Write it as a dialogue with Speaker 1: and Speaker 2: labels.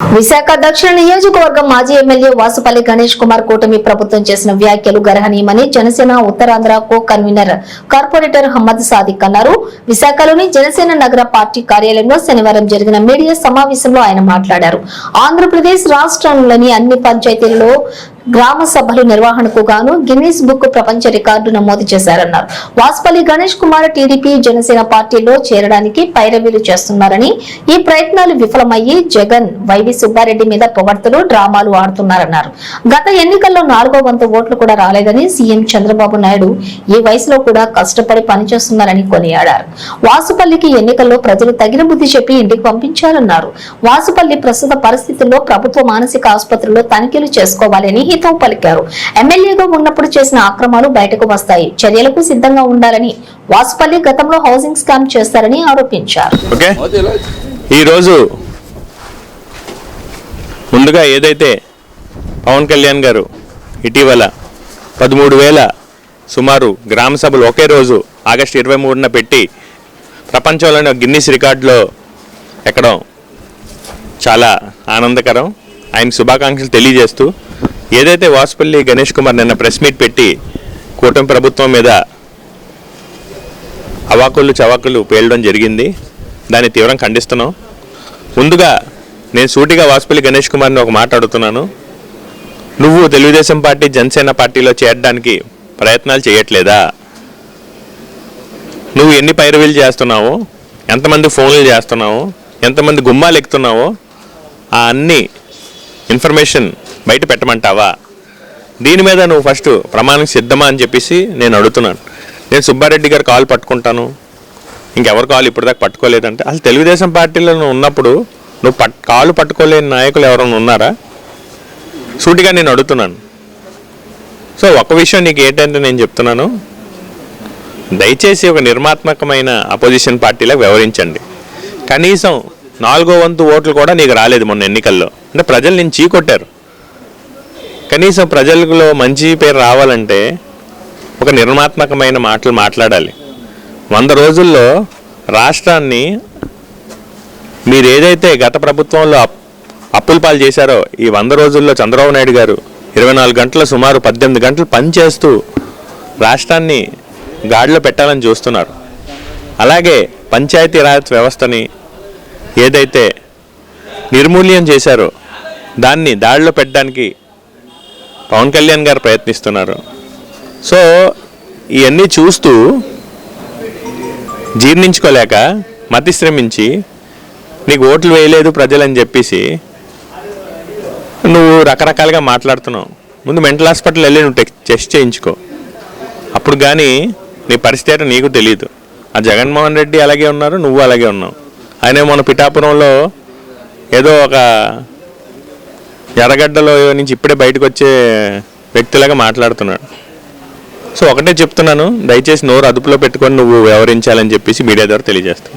Speaker 1: విశాఖ దక్షిణ నియోజకవర్గం మాజీ ఎమ్మెల్యే వాసుపల్లి గణేష్ కుమార్ కూటమి ప్రభుత్వం చేసిన వ్యాఖ్యలు గర్హనీయమని Janasena Uttarandhra co convenor corporator Hammad Sadiq అన్నారు. విశాఖలోని జనసేన నగర పార్టీ కార్యాలయంలో శనివారం జరిగిన మీడియా సమావేశంలో ఆయన మాట్లాడారు. ఆంధ్రప్రదేశ్ రాష్ట్రంలోని అన్ని పంచాయతీల్లో గ్రామ సభలు నిర్వహణకు గాను గిన్నీస్ బుక్ ప్రపంచ రికార్డు నమోదు చేశారన్నారు. వాసుపల్లి గణేష్ కుమార్ టీడీపీ జనసేన పార్టీలో చేరడానికి పైరవీలు చేస్తున్నారని ఈ ప్రయత్నాలు విఫలమయ్యి జగన్ వైవి సుబ్బారెడ్డి మీద పొగడ్తలు డ్రామాలు ఆడుతున్నారన్నారు. గత ఎన్నికల్లో నాలుగో వంతు ఓట్లు కూడా రాలేదని సీఎం చంద్రబాబు నాయుడు ఈ వయసులో కూడా కష్టపడి పనిచేస్తున్నారని కొనియాడారు. వాసుపల్లికి ఎన్నికల్లో ప్రజలు తగిన బుద్ధి చెప్పి ఇంటికి పంపించారన్నారు. వాసుపల్లి ప్రస్తుత పరిస్థితుల్లో ప్రభుత్వ మానసిక ఆసుపత్రిలో తనిఖీలు చేసుకోవాలని హితవు పలికారు. ఎమ్మెల్యేగా ఉన్నప్పుడు చేసిన అక్రమాలు బయటకు వస్తాయి. చర్యలకు సిద్ధంగా ఉండాలని వాసుపల్లి గతంలో హౌసింగ్ స్కామ్ చేస్తారని ఆరోపించారు.
Speaker 2: ఈరోజు ముందుగా ఏదైతే పవన్ కళ్యాణ్ గారు ఇటీవల పదమూడు వేల సుమారు గ్రామ సభలు ఒకే రోజు ఆగస్టు ఇరవై మూడున పెట్టి ప్రపంచంలోని గిన్నిస్ రికార్డులో ఎక్కడం చాలా ఆనందకరం. ఆయన శుభాకాంక్షలు తెలియజేస్తూ ఏదైతే వాసుపల్లి గణేష్ కుమార్ నిన్న ప్రెస్ మీట్ పెట్టి కూటమి ప్రభుత్వం మీద అవాకులు చవాకులు పేలడం జరిగింది దాన్ని తీవ్రంగా ఖండిస్తున్నాం. ముందుగా నేను సూటిగా వాసుపల్లి గణేష్ కుమార్ని ఒక మాట అడుగుతున్నాను. నువ్వు తెలుగుదేశం పార్టీ జనసేన పార్టీలో చేరడానికి ప్రయత్నాలు చేయట్లేదా? నువ్వు ఎన్ని పైరవీలు చేస్తున్నావు ఎంతమంది ఫోన్లు చేస్తున్నావు ఎంతమంది గుమ్మాలు ఎక్కుతున్నావో ఆ అన్ని ఇన్ఫర్మేషన్ బయట పెట్టమంటావా? దీని మీద నువ్వు ఫస్ట్ ప్రమాణం సిద్ధమా అని చెప్పేసి నేను అడుగుతున్నాను. నేను సుబ్బారెడ్డి గారు కాల్ పట్టుకుంటాను. ఇంకెవరు కాల్ ఇప్పటిదాకా పట్టుకోలేదంటే అసలు తెలుగుదేశం పార్టీలో నువ్వు ఉన్నప్పుడు నువ్వు పట్ కాలు పట్టుకోలేని నాయకులు ఎవరైనా ఉన్నారా? సూటిగా నేను అడుగుతున్నాను. సో ఒక విషయం నీకు ఏంటంటే నేను చెప్తున్నాను. దయచేసి ఒక నిర్మాత్మకమైన అపోజిషన్ పార్టీలకు వ్యవహరించండి. కనీసం నాలుగో వంతు ఓట్లు కూడా నీకు రాలేదు మొన్న ఎన్నికల్లో. అంటే ప్రజలు నేను చీకొట్టారు. కనీసం ప్రజలలో మంచి పేరు రావాలంటే ఒక నిర్మాత్మకమైన మాటలు మాట్లాడాలి. వంద రోజుల్లో రాష్ట్రాన్ని మీరు ఏదైతే గత ప్రభుత్వంలో అప్ అప్పుల పాలు చేశారో ఈ వంద రోజుల్లో చంద్రబాబు నాయుడు గారు ఇరవై నాలుగు గంటల సుమారు పద్దెనిమిది గంటలు పనిచేస్తూ రాష్ట్రాన్ని గాడిలో పెట్టాలని చూస్తున్నారు. అలాగే పంచాయతీరాజ్ వ్యవస్థని ఏదైతే నిర్మూల్యం చేశారో దాన్ని దాడిలో పెట్టడానికి పవన్ కళ్యాణ్ గారు ప్రయత్నిస్తున్నారు. సో ఇవన్నీ చూస్తూ జీర్ణించుకోలేక మతి శ్రమించి నీకు ఓట్లు వేయలేదు ప్రజలని చెప్పేసి నువ్వు రకరకాలుగా మాట్లాడుతున్నావు. ముందు మెంటల్ హాస్పిటల్ వెళ్ళి నువ్వు టెక్ టెస్ట్ చేయించుకో. అప్పుడు కానీ నీ పరిస్థితి నీకు తెలియదు ఆ జగన్మోహన్ రెడ్డి అలాగే ఉన్నారు నువ్వు అలాగే ఉన్నావు. ఆయన మన పిఠాపురంలో ఏదో ఒక ఎర్రగడ్డలో నుంచి ఇప్పుడే బయటకు వచ్చే వ్యక్తిలాగా మాట్లాడుతున్నాడు. సో ఒకటే చెప్తున్నాను దయచేసి నోరు అదుపులో పెట్టుకొని నువ్వు వ్యవహరించాలని చెప్పేసి మీడియా ద్వారా తెలియజేస్తాను